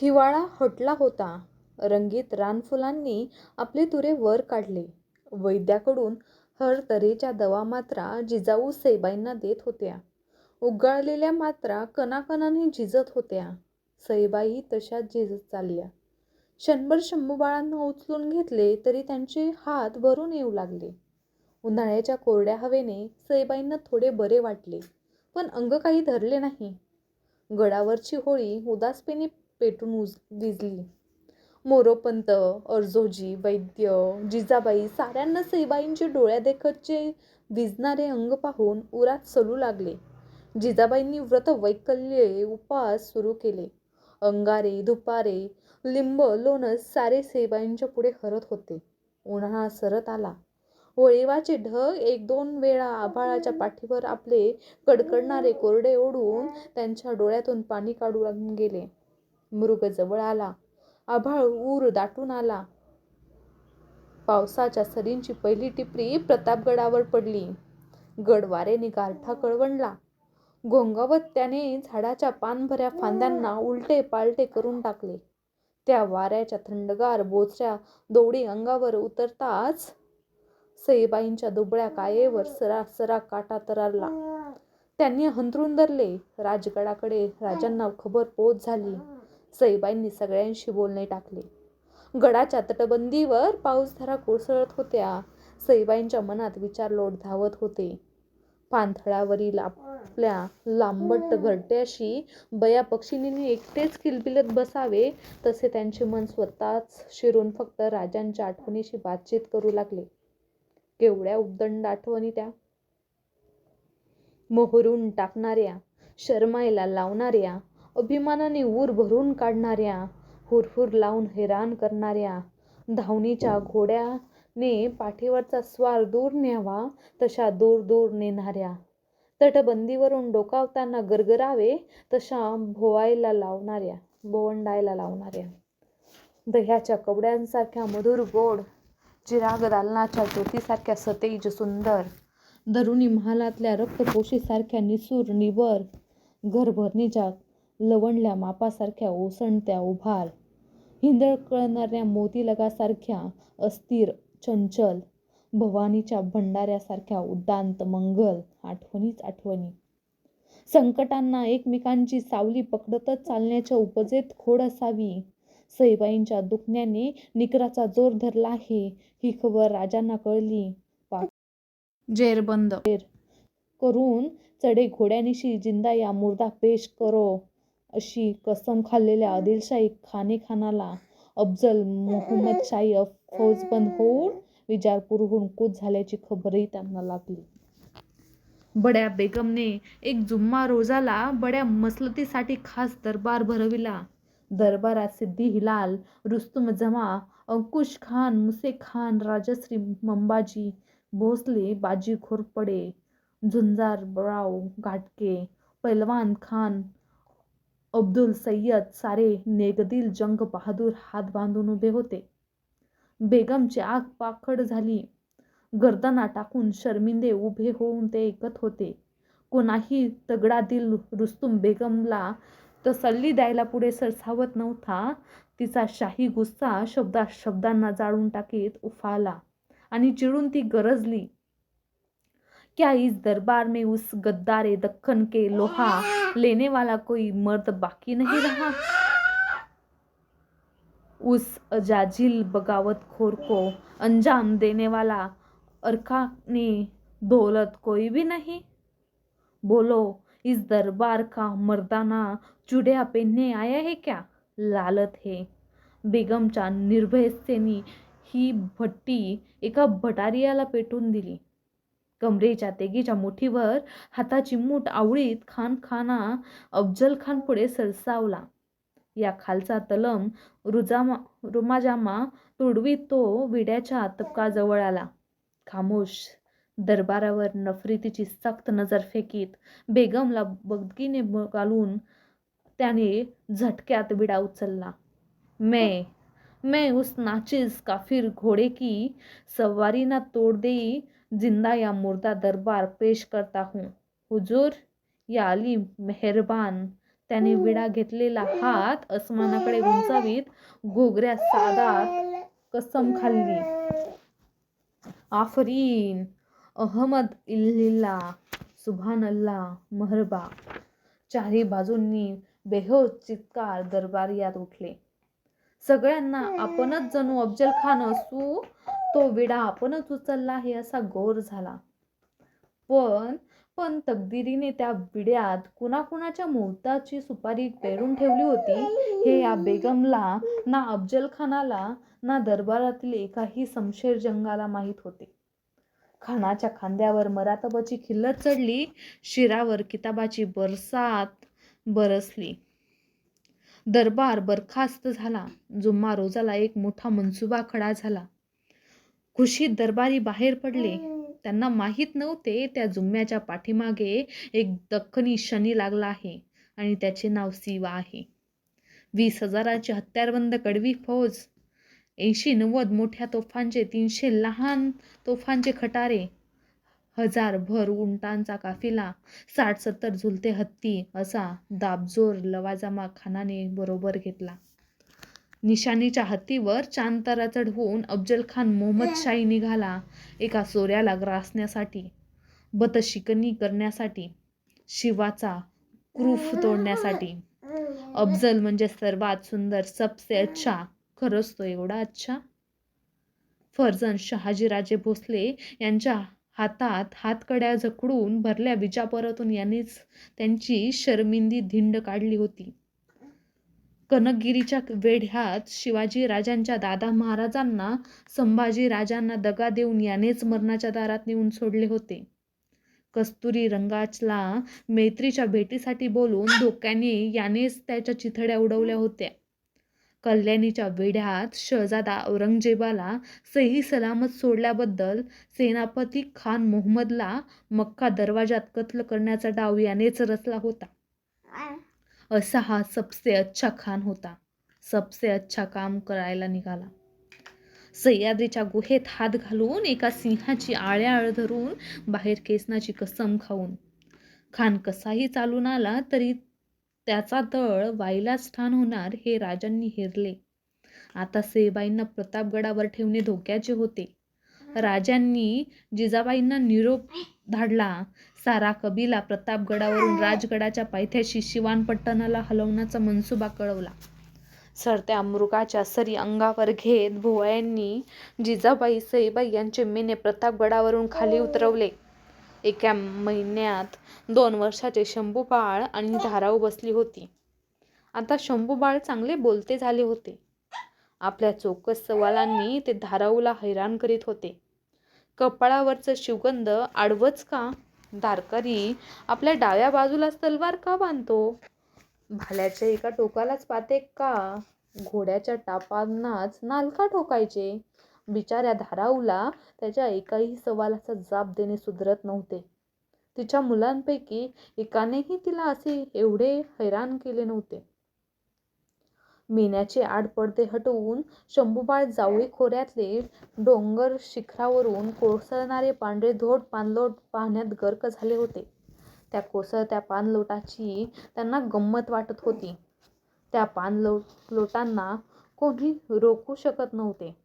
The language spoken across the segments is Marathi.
हिवाळा हटला होता. रंगीत रानफुलांनी आपले तुरे वर काढले. वैद्याकडून हर तऱ्हेच्या दवा मात्रा जिजाऊ सईबाईंना देत होत्या. उगाळलेल्या मात्रा कणाकणाने झिजत होत्या. सईबाई तशाच झिजत चालल्या. क्षणभर शंभूबाळांना उचलून घेतले तरी त्यांचे हात भरून येऊ लागले. उन्हाळ्याच्या कोरड्या हवेने सईबाईंना थोडे बरे वाटले, पण अंग काही धरले नाही. गडावरची होळी उदासपणे पेटून उज विजली मोरोपंत, अर्जोजी, वैद्य, जिजाबाई साऱ्यांना सईबाईंचे डोळ्यादेखतचे विजणारे अंग पाहून उरात सलू लागले. जिजाबाईंनी व्रत-वैकल्ये, उपास सुरू केले. अंगारे, दुपारे लिंब, लोणस सारे सईबाईंच्या पुढे हरत होते. उन्हाळा सरत आला. वळिवाचे ढग एक-दोन वेळा आभाळाच्या पाठीवर आपले कडकडणारे कोरडे ओढून त्यांच्या डोळ्यातून पाणी काढून गेले. मृग जवळ आला. आभाळ ऊर दाटून आला. पावसाच्या सरींची पहिली टिपरी प्रतापगडावर पडली. गडवारेने गारठा कळवणला गोंगावत त्याने झाडाच्या पानभऱ्या फांद्यांना उलटे-पालटे करून टाकले. त्या वाऱ्याच्या थंडगार बोचऱ्या दोडी अंगावर उतरताच सईबाईंच्या दुबळ्या कायेवर सरा काटा तरारला त्यांनी अंथरूण धरले. राजगडाकडे राजांना खबर पोच झाली. सईबाईंनी सगळ्यांशी बोलणे टाकले. गडाच्या तटबंदीवर पाऊसधारा कोसळत होत्या. सईबाईंच्या मनात विचार लोट धावत होते. पाणथळावरील आपल्या लांबट घरट्याशी बया-पक्षिणींनी एकटेच किलबिलत बसावे तसे त्यांचे मन स्वतःच शिरून फक्त राजांच्या आठवणीशी बातचीत करू लागले. केवढ्या उद्दंड आठवणी त्या! मोहरून टाकणाऱ्या शर्मायला लावणाऱ्या अभिमानाने ऊर भरून काढणाऱ्या हुरहुर लावून हैराण करणाऱ्या धावणीच्या घोड्याने पाठीवरचा स्वार दूर न्यावा तशा दूर-दूर नेणाऱ्या. तटबंदीवरून डोकावताना गरगरावे तशा भोवायला लावणाऱ्या भोवंडायला लावणाऱ्या. दह्याच्या कवड्यांसारख्या मधुर गोड, चिराग दालनाच्या ज्योतीसारख्या सतेज सुंदर, दरुणी महालातल्या रक्तपोशीसारख्या निसूर निबर, घरभरणीच्या लवंडल्या मापासारख्या ओसंडत्या उभार, हिंदळकळणाऱ्या मोतीलगासारख्या अस्थिर चंचल, भवानीच्या भंडाऱ्यासारख्या उद्दांत मंगल. आठवणीच आठवणी! संकटांना एकमेकांची सावली पकडतच चालण्याच्या उपजेत खोड असावी. सईबाईंच्या दुखण्याने निकराचा जोर धरला आहे. ही खबर राजांना कळली. पाठीवर जेरबंद. करून चढे घोड्यानिशी जिंदा या मुर्दा पेश करो. अशी कसम खाल्लेल्या आदिलशाही खानेखानाला अफजल मोहम्मदशाही फौजबंद होऊन विजारपूरहून कूच झाल्याची खबरही त्यांना लागली. बड्या बेगमने एक जुम्मा रोजाला बड्या मसलतीसाठी खास दरबार भरविला. दरबारात सिद्धी हिलाल, रुस्तुम जमा, अंकुश खान, मुसे खान, राजश्री मंबाजी भोसले, बाजी घोरपडे, झुंजारराव घाटके पैलवान खान अब्दुल सय्यद सारे नेगदील जंग बहादूर हात बांधून उभे होते. बेगमची आग पाखड झाली. गर्दना टाकून शर्मिंदे उभे होऊन ते ऐकत होते. कोणाही तगडा दिल रुस्तुम बेगमला तसल्ली द्यायला पुढे सरसावत नव्हता. तिचा शाही गुस्सा शब्दात शब्दांना जाळून टाकीत उफाला आणि चिडून ती गरजली. क्या इस दरबार में उस गद्दार-ए के लोहा लेने वाला कोई मर्द बाकी नहीं रहा? उस अजाजिल बगावतखोर को अंजाम देने वाला अरखा ने दौलत कोई भी नहीं? बोलो, इस दरबार का मर्दाना चुडिया पहनने आया है क्या? लालत है. बेगमच्या निर्भयतेने ही भट्टी एका भटारियाला पेटून दिली. कमरेच्या तेगीच्या मुठीवर हाताची मूठ आवळीत खानखाना पुढे सरसावला. या खालचा तलम रुजामा रुमाजामा तुडवीत तो विड्याच्या तबकाजवळ आला. खामोश दरबारावर नफरीतीची सक्त नजर फेकीत बेगमला बगदगीने घालून त्याने झटक्यात विडा उचलला. मैं मैं उस नाचीज काफिर घोडे की सवारी ना तोड देई जिंदा या मुर्दा दरबार पेश करता हूँ. हुजूर, या अली मेहरबान त्याने विडा घेतलेला हात अस्मानाकडे उंचावीत घोगऱ्या सादा कसम खाल्ली. आफरीन अहमद इल्लिल्ला सुभान अल्लाह महरबा. चारी बाजूंनी बेहोश चित्कार दरबारियात उठले. सगळ्यांना आपणच जणू अफजल खान असू तो विडा आपणच उचलला आहे असा गौर झाला. पण पण तकदिरीने त्या विड्यात कुणाकुणाच्या मौताची सुपारी पेरून ठेवली होती हे या बेगमला ना अफजल खानाला ना दरबारातील एकाही समशेर जंगाला माहीत होते. खानाच्या खांद्यावर मरातबाची खिल्लत चढली शिरावर किताबाची बरसात बरसली. दरबार बरखास्त झाला. जुम्मा रोजाला एक मोठा मनसुबा खडा झाला. खुशीत दरबारी बाहेर पडले. त्यांना माहीत नव्हते त्या जुम्म्याच्या पाठीमागे एक दख्खनी शनी लागला आहे आणि त्याचे नाव सिवा आहे. वीस हजाराची हत्यारबंद कडवी फौज ऐंशी नव्वद मोठ्या तोफांचे तीनशे लहान तोफांचे खटारे हजार भर उंटांचा काफिला साठ सत्तर झुलते हत्ती असा दाबजोर लवाजमा खानाने बरोबर घेतला. निशाणीच्या हत्तीवर चांतारा चढवून अफजल खान मोहम्मद शाही निघाला एका सोऱ्याला ग्रासण्यासाठी बतशिकनी करण्यासाठी शिवाचा क्रूफ तोडण्यासाठी. अफजल म्हणजे सर्वात सुंदर सबसे अच्छा खरंच तो एवढा अच्छा? फर्जन शहाजीराजे भोसले यांच्या हातात हातकड्या जखडून भरल्या विजापरातून यांनीच त्यांची शर्मिंदी धिंड काढली होती. कनकगिरीच्या वेढ्यात शिवाजी राजांच्या दादा महाराजांना संभाजी राजांना दगा देऊन यानेच मरणाच्या दारात नेऊन सोडले होते. कस्तुरी रंगाचला मैत्रीच्या भेटीसाठी बोलून धोक्याने यानेच त्याच्या चिथड्या उडवल्या होत्या. कल्याणीच्या वेढ्यात शहजादा औरंगजेबाला सही सलामत सोडल्याबद्दल सेनापती खान मोहम्मदला मक्का दरवाजात कत्ल करण्याचा डाव यानेच रचला होता. असा हा सबसे अच्छा खान होता. सबसे अच्छा काम करायला निघाला. सह्याद्रीच्या गुहेत हात घालून एका सिंहाची आळ्याआळ धरून बाहेर केसनाची कसम खाऊन. खान कसाही चालून आला तरी त्याचा दळ वाईलाच ठाण होणार हे राजांनी हेरले. आता सेबाईंना प्रतापगडावर ठेवणे धोक्याचे होते. राजांनी जिजाबाईंना निरोप धाडला. सारा कबिला प्रतापगडावरून राजगडाच्या पायथ्याशी शिवानपट्टणाला हलवण्याचा मनसुबा कळवला. सरत्या मृगाच्या सरी अंगावर घेत भुवयांनी जिजाबाई सईबाई यांचे मेने प्रतापगडावरून खाली उतरवले. एका महिन्यात दोन वर्षाचे शंभूबाळ आणि धाराऊ बसली होती. आता शंभूबाळ चांगले बोलते झाले होते. आपल्या चोकस सवालांनी ते धाराऊला हैराण करीत होते. कपाळावरचं शिवगंध आडवच का? दारकरी आपल्या डाव्या बाजूलाच तलवार का बांधतो? भाल्याच्या एका टोकालाच पाते का? घोड्याच्या टापांनाच नालका ठोकायचे? बिचाऱ्या धाराऊला त्याच्या एकाही सवालाचा जाब देणे सुधरत नव्हते. तिच्या मुलांपैकी एकानेही तिला असे एवढे हैराण केले नव्हते. मेण्याचे आडपडदे हटवून शंभूबाळ जावळी खोऱ्यातले डोंगर शिखरावरून कोसळणारे पांढरे धोट पाणलोट पाहण्यात गर्क झाले होते. त्या कोसळत्या पाणलोटाची त्यांना गंमत वाटत होती. त्या पाणलोट लोटांना कोणी रोखू शकत नव्हते.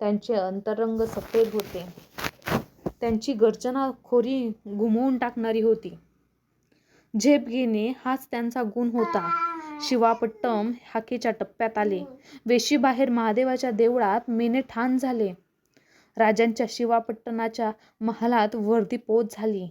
त्यांचे अंतरंग सफेद होते. त्यांची गर्जना खोरी घुमवून टाकणारी होती. झेप घेणे हाच त्यांचा गुण होता. शिवापट्टम हाकेच्या टप्प्यात आले. वेशीबाहेर महादेवाच्या देवळात मेने ठाण झाले. राजांच्या शिवापट्टणाच्या महालात वर्दी पोच झाली.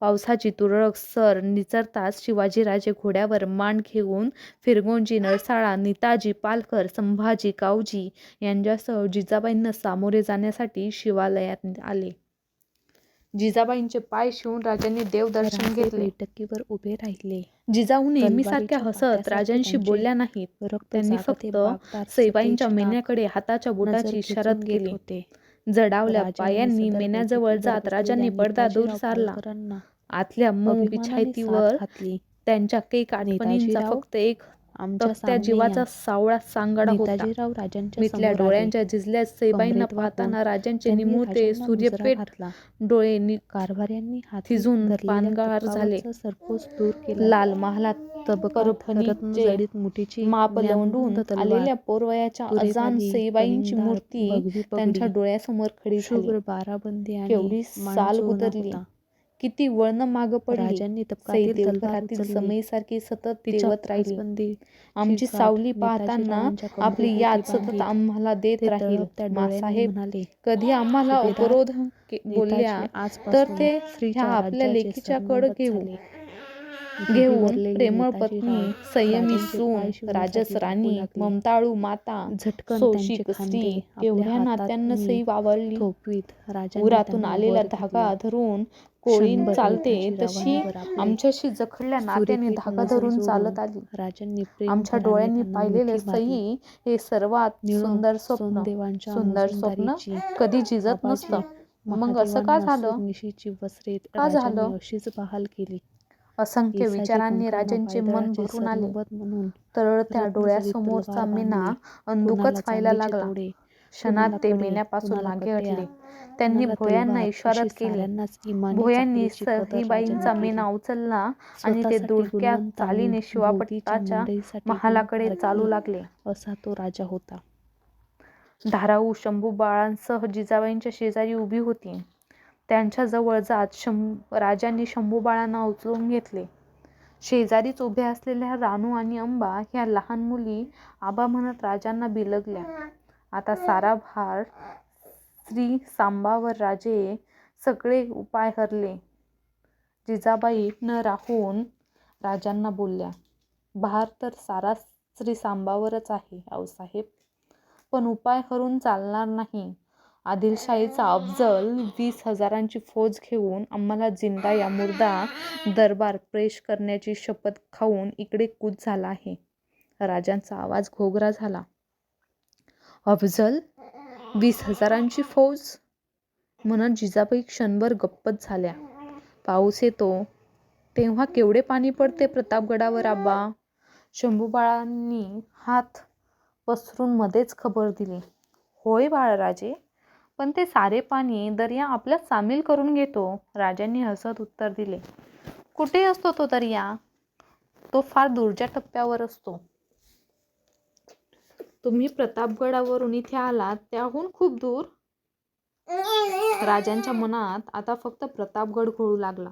पावसाची तुरळक सर निचरताच शिवाजीराजे घोड्यावर मान घेऊन फिरगोंजी नरसाळा नीताजी पालकर संभाजी कावजी यांच्यासह जिजाबाईंना सामोरे जाण्यासाठी शिवालयात आले. जिजाबाईंचे पाय शिवून राजांनी देवदर्शन घेतले. बैठकीवर उभे राहिले. जिजाऊ नेहमीसारख्या हसत राजांशी बोलल्या नाहीत. त्यांनी फक्त सैबाईंच्या मेन्याकडे हाताच्या बोटाची इशारत केली. होते. जडावल्या पायांनी मेन्याजवळ जात राजांनी पडदा दूर सारला. आतल्या साद घातली. त्यांच्या कैक आठवणींचा नेताजीराव फक्त एक सामने जीवाचा. सावळा सांगाडा होता नेताजीराव राजांच्या मिटल्या. डोळ्यांच्या झिजल्या सैबाईंना पाहताना राजांचे निमुळते घातला. डोळे नि- कारभार्यांनी हाती थिजून धरलेल्या पानगळार झाले. सरपोस दूर केला लाल महालात मुठीची माप लवंडून आलेल्या पोरवयाच्या अजान सईबाईंची मूर्ती त्यांच्या डोळ्यासमोर खडी शुभ्र बाराबंदी आणि साल होता. किती वळण माग पडली राजांनी सई तबकातील तलवार देवघरातील उचलली. समयीसारखी सतत तिच्या तेवत राहिली आमची सावली पाहताना आपली याद सतत. आम्हाला देत राहील मासाहेब म्हणाले कधी आम्हाला उपरोध बोलल्या तर ते ह्या आपल्या लेकीच्या कड घेऊ. घेऊन प्रेमळ पत्नी संयमी सून राजस राणी. ममताळू माता झटकन सोशिक स्त्री केवढ्या नात्यांना सई वावरली थोपवीत उरातून आलेला धागा. धरून कोळीन क्षणभर चालते तशी आमच्याशी जखडल्या नात्याने धागा धरून चालत आली राजांनी आमच्या डोळ्यांनी पाहिलेले. सई हे सर्वात सुंदर स्वप्न सुंदर स्वप्न कधी झिजत नसतं मग असं का झालं सूर्यनिशीची वस्त्रे का झालं? अशीच बहाल केली असंख्य विचारांनी राजांचे मन भरून आले. तरळत्या डोळ्यासमोरचा मीना. अंधुकच व्हायला लागला. क्षणात ते कुणाला मागे हटले. त्यांनी भोयांना इशारात केले. भोयांनी सहीबाईंचा मेना. उचलला आणि ते स्वतःसाठी दुडक्या गुणवंतांनी चालीने शिवापट्टाच्या महालाकडे चालू. लागले. असा तो राजा होता. धाराऊ शंभू बाळांसह जिजाबाईंच्या शेजारी उभी होती. त्यांच्या जवळ जात शंभ राजांनी शंभूबाळांना उचलून घेतले. शेजारीच उभ्या असलेल्या रानू आणि अंबा ह्या लहान मुली आबा म्हणत राजांना बिलगल्या. आता सारा भार श्री सांबावर राजे सगळे उपाय हरले. जिजाबाई न राहून राजांना बोलल्या भार तर सारा श्री सांबावरच आहे आऊसाहेब पण उपाय हरून चालणार नाही. आदिलशाहीचा अफजल वीस हजारांची फौज घेऊन आम्हाला जिंदा या मुर्दा दरबार प्रेश करण्याची शपथ खाऊन इकडे कूच झाला आहे. राजांचा आवाज घोगरा झाला. अफजल वीस हजारांची फौज? म्हणत जिजाबाई क्षणभर गप्पच झाल्या. पाऊस येतो. तेव्हा केवढे पाणी पडते प्रतापगडावर आबा? शंभूबाळांनी हात पसरून मध्येच खबर दिली. होय बाळराजे पण ते सारे पाणी दर्या आपल्यात सामील करून घेतो. राजांनी हसत उत्तर दिले. कुठे असतो तो दर्या? तो फार दूरच्या टप्प्यावर असतो. तुम्ही प्रतापगडावरून इथे आलात त्याहून खूप दूर? राजांच्या मनात आता फक्त प्रतापगड घोळू लागला.